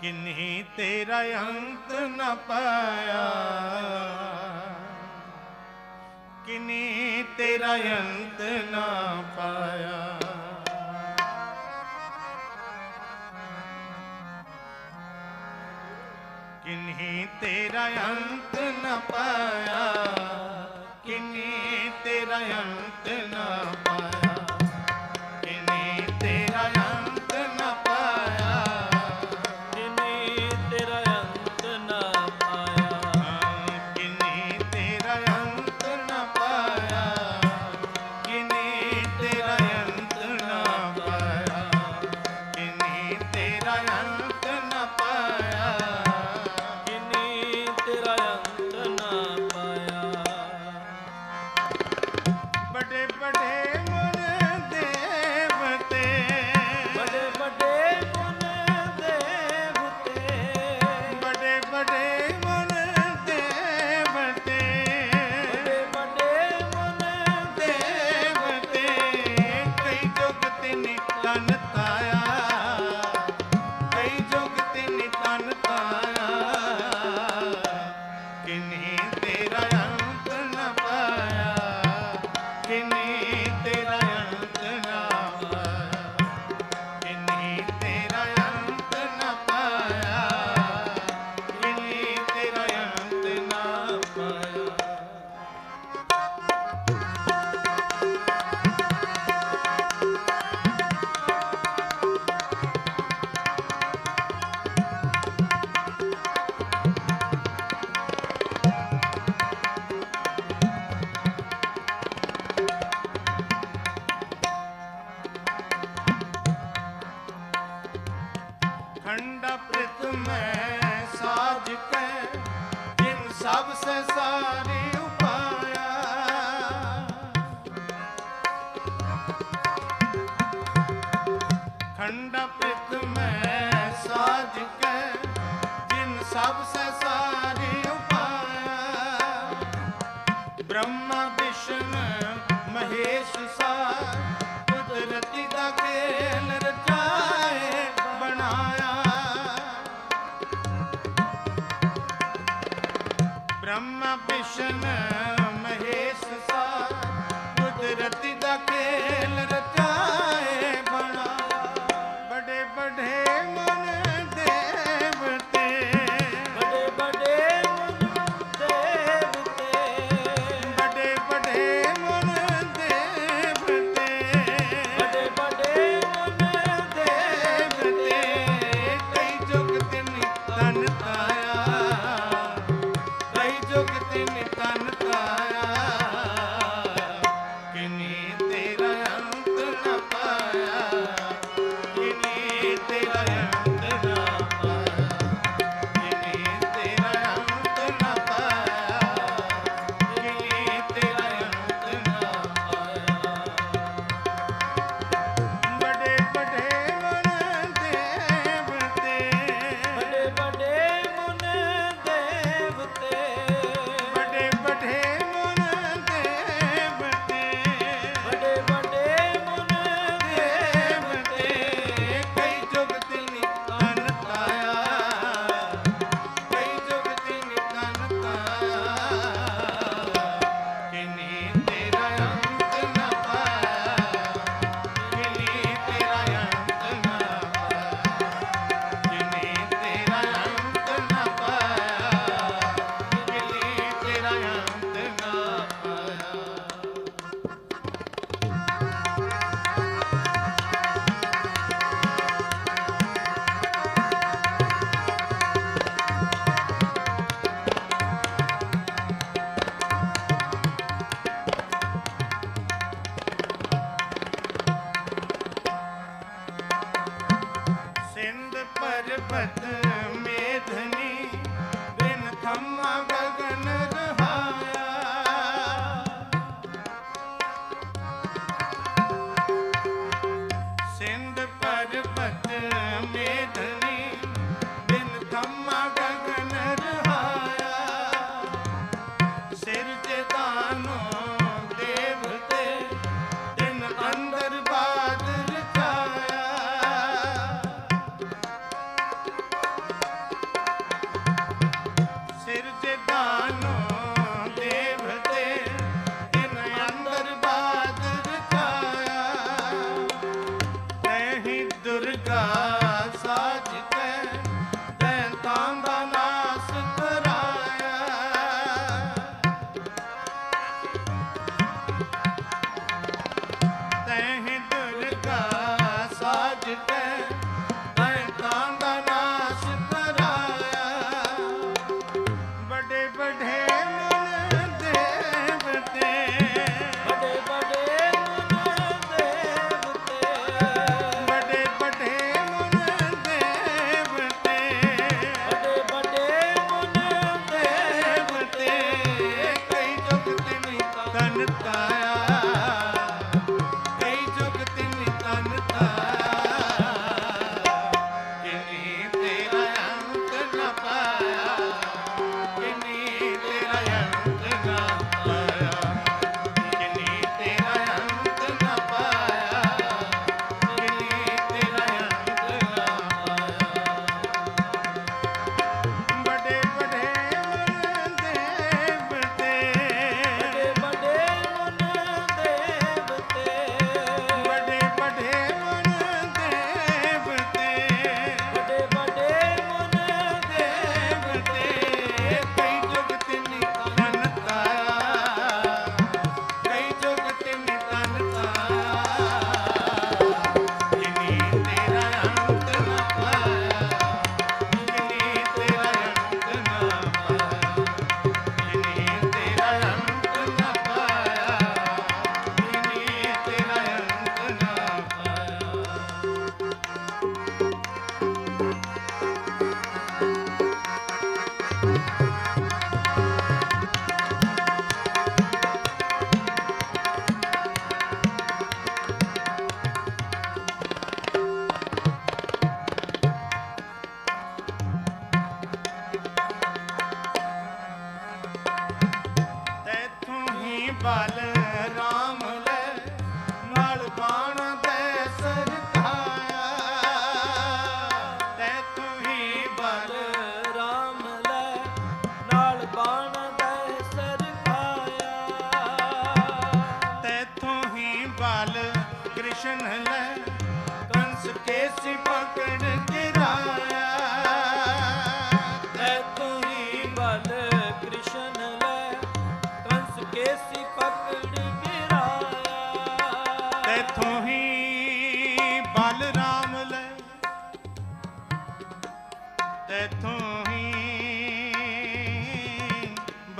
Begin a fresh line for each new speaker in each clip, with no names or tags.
ਕਿੰਨੀ ਤੇਰਾ ਅੰਤ ਨ ਪਾਇਆ।
ਕਿੰਨੀ ਤੇਰਾ ਅੰਤ ਨ ਪਾਇਆ। ਕਿੰਨੀ ਤੇਰਾ ਅੰਤ ਨ ਪਾਇਆ। ਕਿੰਨੀ ਤੇਰਾ ਅੰਤ ਨ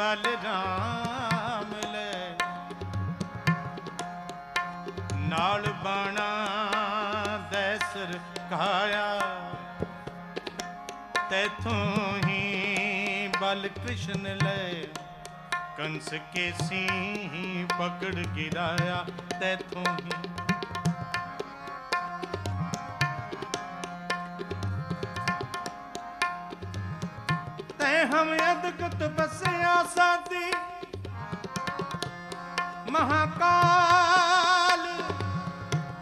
ਬਲ ਰਾਮ ਲੈ। ਨਾਲ ਬਾਣਾ ਦੈਸਰ ਖਾਇਆ ਤੈਥੋਂ ਹੀ ਬਲ ਕ੍ਰਿਸ਼ਨ ਲੈ। ਕੰਸ ਕੇ ਸੀ ਪਕੜ ਗਿਰਾਇਆ। ਤੈਥੋਂ ਹੀ ਹਮ ਅਦਕਤ ਬਸਿਆ ਸਾਦੀ ਮਹਾਕਾਲ,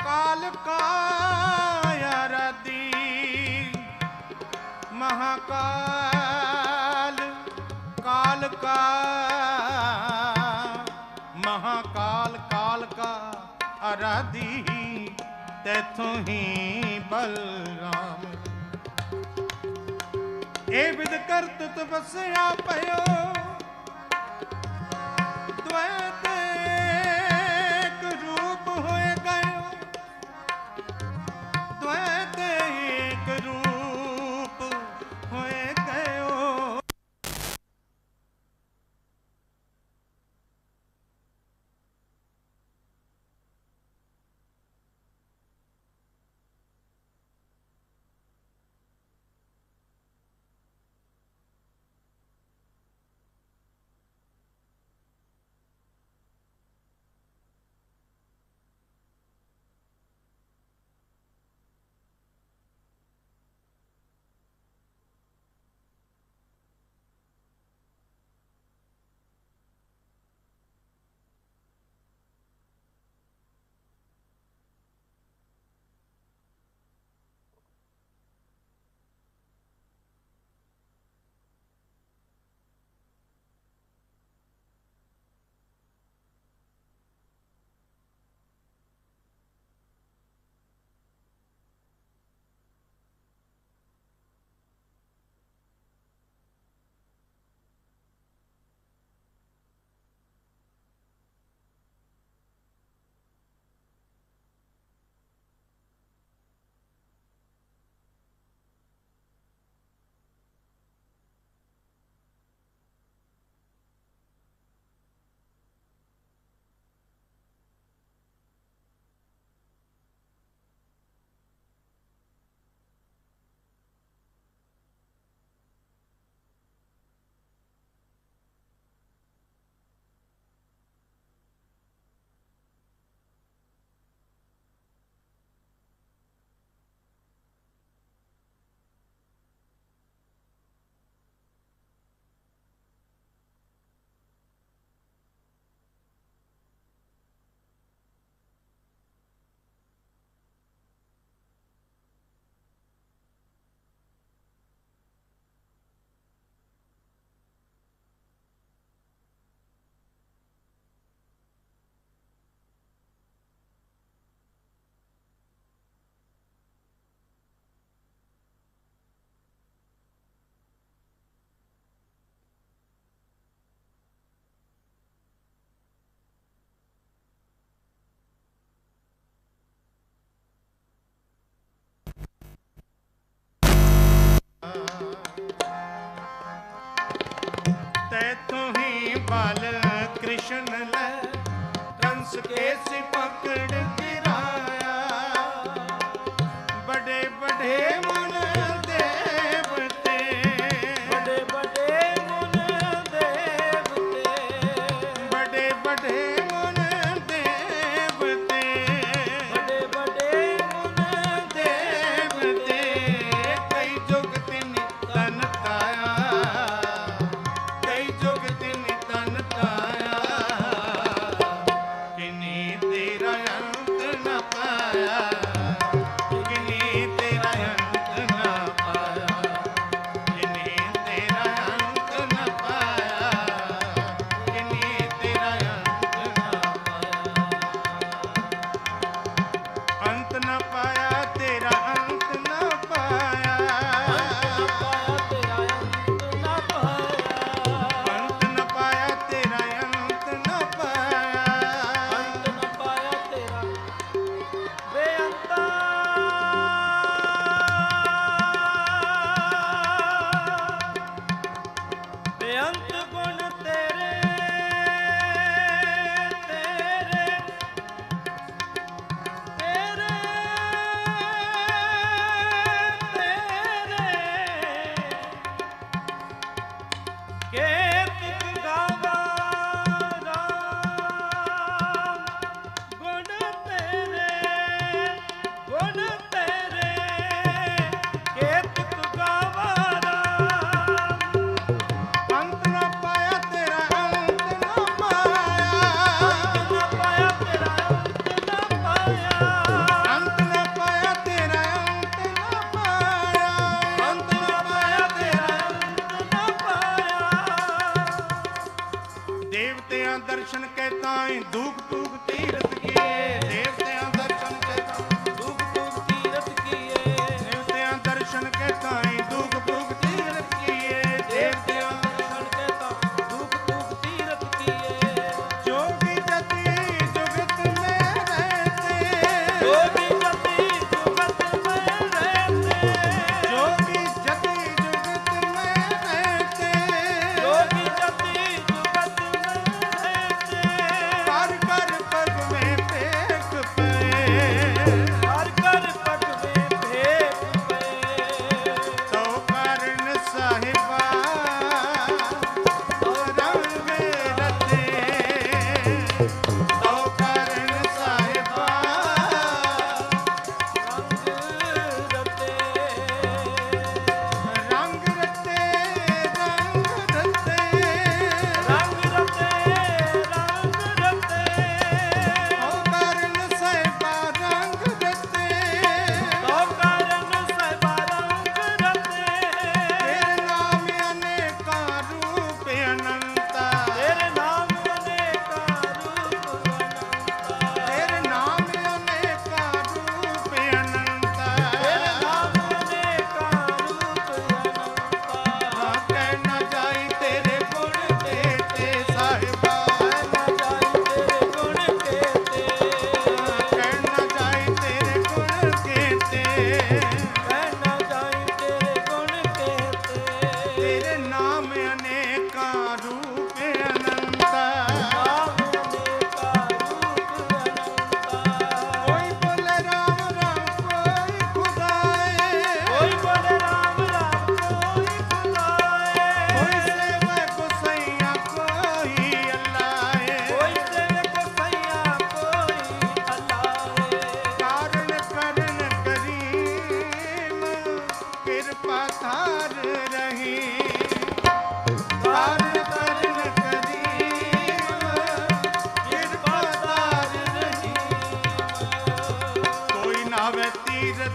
ਕਾਲ ਕਾਇਆ ਰਦੀ ਮਹਾਕਾਲ, ਕਾਲ ਕਾ, ਮਹਾਕਾਲ, ਕਾਲ ਕਾ ਅਰਾਧੀ ਤੈਥੋਂ ਹੀ ਬਲਰਾਮ। ਇਹ ਵਿਦ ਕਰਤ ਤਪਸਿਆ ਪਇਓ ਦ્વੈਤ ਬਾਲ ਕ੍ਰਿਸ਼ਨ ਲੈ ਕੰਸ ਕੇ ਸਿ ਤੇਰਾ ਅੰਤ ਨਾ ਪਾਇਆ।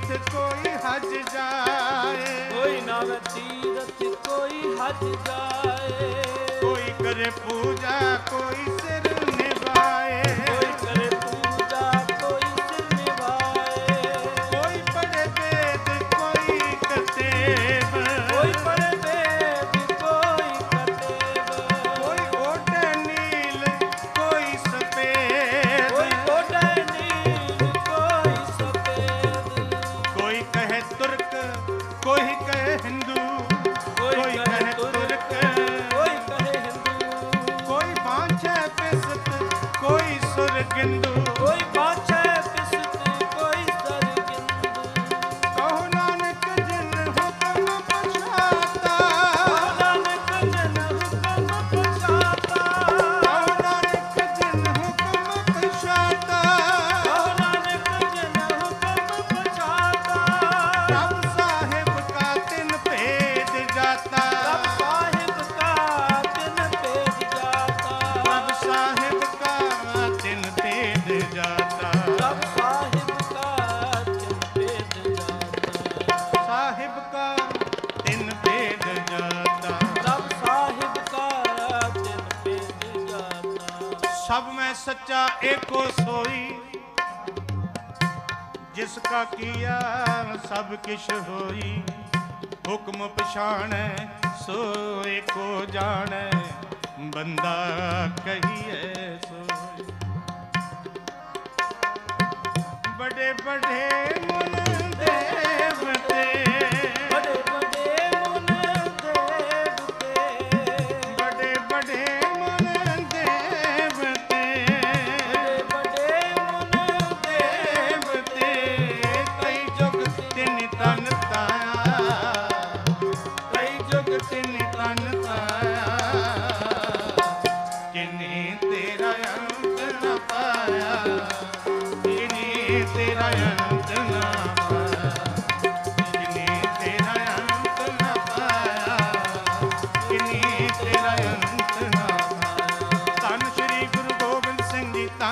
ਤੀਰਥ ਕੋਈ ਹਜ ਜਾਏ।
ਕੋਈ ਨਾਮ ਤੀਰਥ ਕੋਈ ਹਜ ਜਾਏ।
ਕੋਈ ਕਰੇ ਪੂਜਾ ਕੋਈ ਸਿਰ ਤੁਰਕ ਕੋਈ ਕਹੇ ਹਿੰਦੂ ਸਾਹਿਬ ਕਾ ਜਾਤਾ।
ਸਭ ਸਾਹਿਬ ਕਾ
ਸਭ ਮੈਂ ਸੱਚਾ ਏਕੋ ਸੋਈ। ਜਿਸ ਕਾ ਕੀਆ ਸਭ ਕਿਛ ਹੋਈ। ਹੁਕਮ ਪਛਾਣੈ ਸੋ ਏਕੋ ਜਾਣੈ। ਬੰਦਾ ਕਹੀਏ ਸੋਏ। ਬੜੇ ਬੜੇ ਮਨ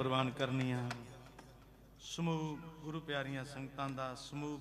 ਪ੍ਰਵਾਨ ਕਰਨੀਆਂ। ਸਮੂਹ ਗੁਰੂ ਪਿਆਰੀਆਂ ਸੰਗਤਾਂ ਦਾ ਸਮੂਹ